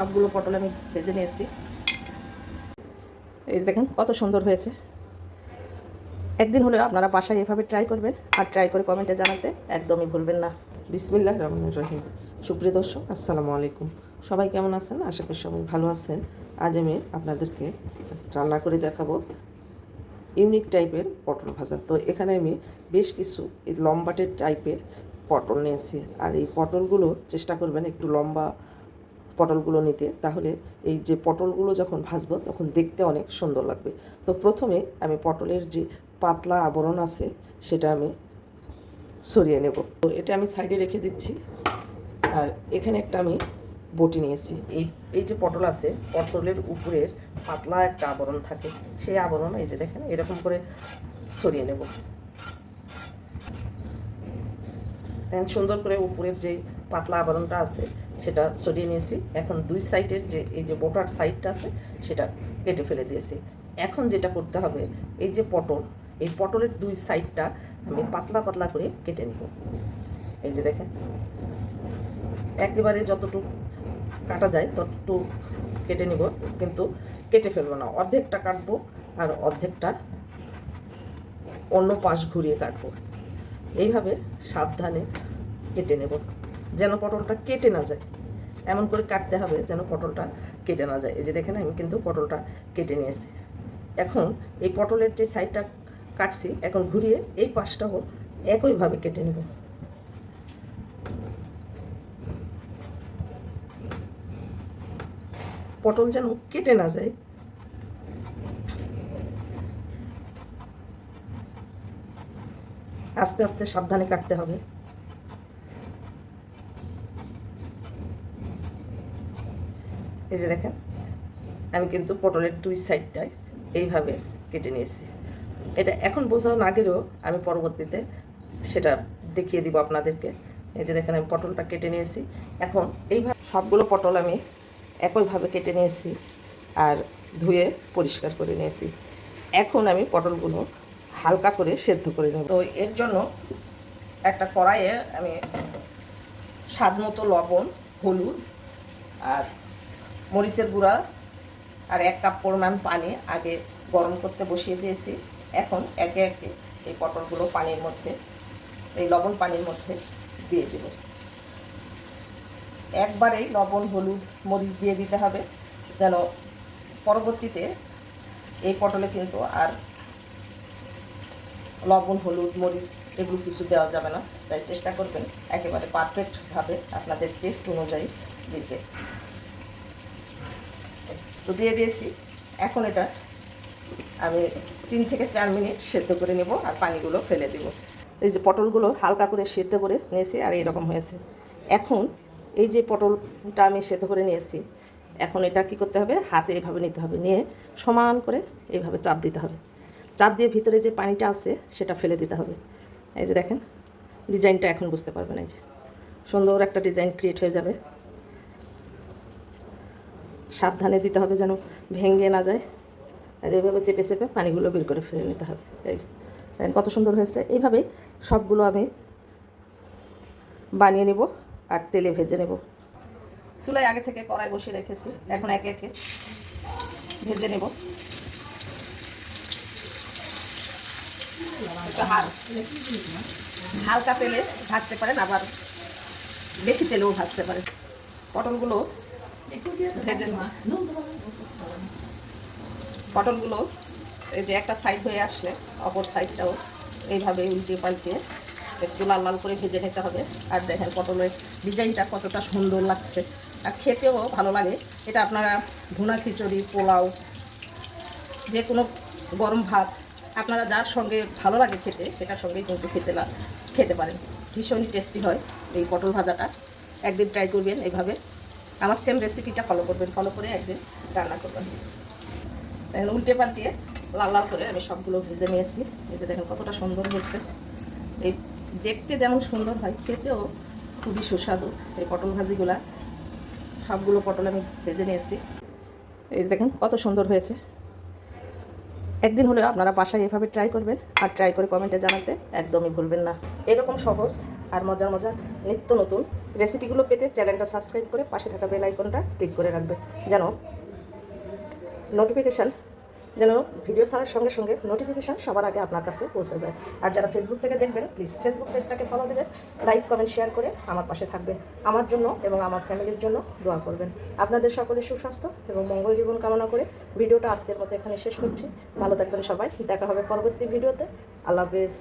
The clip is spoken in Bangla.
সবগুলো পটল আমি ভেজে নিয়েছি। এই দেখেন কত সুন্দর হয়েছে। একদিন হলেও আপনারা বাসায় এভাবে ট্রাই করবেন আর ট্রাই করে কমেন্টে জানাতে একদমই ভুলবেন না। বিসমিল্লাহ রহমান রহিম। সুপ্রিয় দর্শক, আসসালামু আলাইকুম। সবাই কেমন আছেন? আশা করি সবাই ভালো আছেন। আজ আমি আপনাদেরকে রান্না করে দেখাবো ইউনিক টাইপের পটল ভাজা। তো এখানে আমি বেশ কিছু এই লম্বাটে টাইপের পটল নিয়েছি। আর এই পটলগুলো চেষ্টা করবেন একটু লম্বা পটলগুলো নিতে, তাহলে এই যে পটলগুলো যখন ভাজবো, তখন দেখতে অনেক সুন্দর লাগবে। তো প্রথমে আমি পটলের যে পাতলা আবরণ আছে, সেটা আমি সরিয়ে নেব। তো এটা আমি সাইডে রেখে দিচ্ছি। আর এখানে একটা আমি বটি নিয়েছি। এই এই যে পটল আছে, পটলের উপরের পাতলা একটা আবরণ থাকে। সেই আবরণ, এই যে দেখেন, এরকম করে সরিয়ে নেব। সুন্দর করে উপরের যে পাতলা আবরণটা আছে সেটা সরিয়ে নিয়েছি। এখন দুই সাইডের যে, এই যে বোটার সাইডটা আছে, সেটা কেটে ফেলে দিয়েছি। এখন যেটা করতে হবে, এই যে পটল, এই পটলের দুই সাইডটা আমি পাতলা পাতলা করে কেটে নেব। এই যে দেখেন, একেবারে যতটুকু কাটা যায় ততটুকু কেটে নিব, কিন্তু কেটে ফেলব না। অর্ধেকটা কাটবো আর অর্ধেকটা অন্য পাশ ঘুরিয়ে কাটবো। এইভাবে সাবধানে কেটে নেব। যেন পটলটা কেটে না যায়। এমন করে কাটতে হবে যেন পটলটা কেটে না যায়। এই যে দেখেন, আমি কিন্তু পটলটা কেটে নিয়েছি। এখন এই পটলের যে সাইডটা কাটছি, এখন ঘুরিয়ে এই পাশটাও একইভাবে কেটে নেব। পটল যেন কেটে না যায়। আস্তে আস্তে সাবধানে কাটতে হবে। এই যে দেখেন, আমি কিন্তু পটলের দুই সাইডটায় এইভাবে কেটে নিয়েছি। এটা এখন বোঝাও না গেলেও আমি পরবর্তীতে সেটা দেখিয়ে দিব আপনাদেরকে। এই যে দেখেন, আমি পটলটা কেটে নিয়েছি। এখন এইভাবে সবগুলো পটল আমি একইভাবে কেটে নিয়েছি আর ধুয়ে পরিষ্কার করে নিয়েছি। এখন আমি পটলগুলো হালকা করে সেদ্ধ করে নেব। তো এর জন্য একটা কড়াইয়ে আমি স্বাদ মতো লবণ, হলুদ আর মরিচের গুঁড়া আর এক কাপ পরিমাণ পানি আগে গরম করতে বসিয়ে দিয়েছি। এখন একে একে এই পটলগুলো পানির মধ্যে, এই লবণ পানির মধ্যে দিয়ে দেব। একবারেই লবণ, হলুদ, মরিচ দিয়ে দিতে হবে যেন পরবর্তীতে এই পটলে কিন্তু আর লবণ, হলুদ, মরিচ এগুলো কিছু দেওয়া যাবে না। তাই চেষ্টা করবেন একেবারে পারফেক্টভাবে আপনাদের টেস্ট অনুযায়ী দিতে। তো দিয়ে দিয়েছি। এখন এটা আমি তিন থেকে চার মিনিট সেদ্ধ করে নেব আর পানিগুলো ফেলে দেব। এই যে পটলগুলো হালকা করে সেদ্ধ করে নিয়েছি আর এইরকম হয়েছে। এখন এই যে পটলটা আমি সেদ্ধ করে নিয়েছি, এখন এটা কি করতে হবে? হাতে এভাবে নিতে হবে। নিয়ে সমান করে এইভাবে চাপ দিতে হবে। চাপ দিয়ে ভিতরে যে পানিটা আছে সেটা ফেলে দিতে হবে। এই যে দেখেন, ডিজাইনটা এখন বুঝতে পারবেন এই যে। সুন্দর একটা ডিজাইন ক্রিয়েট হয়ে যাবে। সাবধানে দিতে হবে যেন ভেঙে না যায়। আর এইভাবে চেপে চেপে পানিগুলো বের করে ফেলে নিতে হবে। এই কত সুন্দর হয়েছে। এইভাবেই সবগুলো আমি বানিয়ে নেব আর তেলে ভেজে নেব। চুলায় আগে থেকে কড়াই বসিয়ে রেখেছি। এখন একে একে ভেজে নেব। হালকা তেলে ভাজতে পারেন, আবার বেশি তেলেও ভাজতে পারেন। পটলগুলো পটলগুলো, এই যে একটা সাইড হয়ে আসলে, অপর সাইডটাও এইভাবে উল্টে পাল্টে একটু লাল লাল করে ভেজে নিতে হবে। আর দেখেন পটলের ডিজাইনটা কতটা সুন্দর লাগছে। আর খেতেও ভালো লাগে। এটা আপনারা ভুনা খিচুড়ি, পোলাও, যে কোনো গরম ভাত, আপনারা যার সঙ্গে ভালো লাগে খেতে, সেটার সঙ্গেই কিন্তু খেতে খেতে পারেন। ভীষণই টেস্টি হয় এই পটল ভাজাটা। একদিন ট্রাই করবেন এইভাবে। আমার সেম রেসিপিটা ফলো করবেন ফলো করে একদিন রান্না করবেন। দেখেন উল্টে পাল্টিয়ে লাল লাল করে আমি সবগুলো ভেজে নিয়েছি। যে দেখেন কতটা সুন্দর হয়েছে। এই দেখতে যেমন সুন্দর হয়, খেতেও খুবই সুস্বাদু। এই পটল ভাজিগুলা, সবগুলো পটল আমি ভেজে নিয়েছি। এই দেখেন কত সুন্দর হয়েছে। একদিন হলেও আপনারা বাসায় এভাবে ট্রাই করবেন, আর ট্রাই করে কমেন্টে জানাতে একদমই ভুলবেন না। এরকম সহজ আর মজার মজার নিত্য নতুন রেসিপিগুলো পেতে চ্যানেলটা সাবস্ক্রাইব করে পাশে থাকা বেল আইকনটা ক্লিক করে রাখবে। যেন নোটিফিকেশান যেন ভিডিও ছাড়ার সঙ্গে সঙ্গে নোটিফিকেশান সবার আগে আপনার কাছে পৌঁছে যায়। আর যারা ফেসবুক থেকে দেখবেন প্লিজ ফেসবুক পেজটাকে ফলো দেবেন লাইক কমেন্ট শেয়ার করে আমার পাশে থাকবেন। আমার জন্য এবং আমার ফ্যামিলির জন্য দোয়া করবেন। আপনাদের সকলের সুস্বাস্থ্য এবং মঙ্গল জীবন কামনা করে ভিডিওটা আজকের মতো এখানে শেষ করছি। ভালো থাকবেন সবাই। দেখা হবে পরবর্তী ভিডিওতে। আল্লাহ হাফেজ।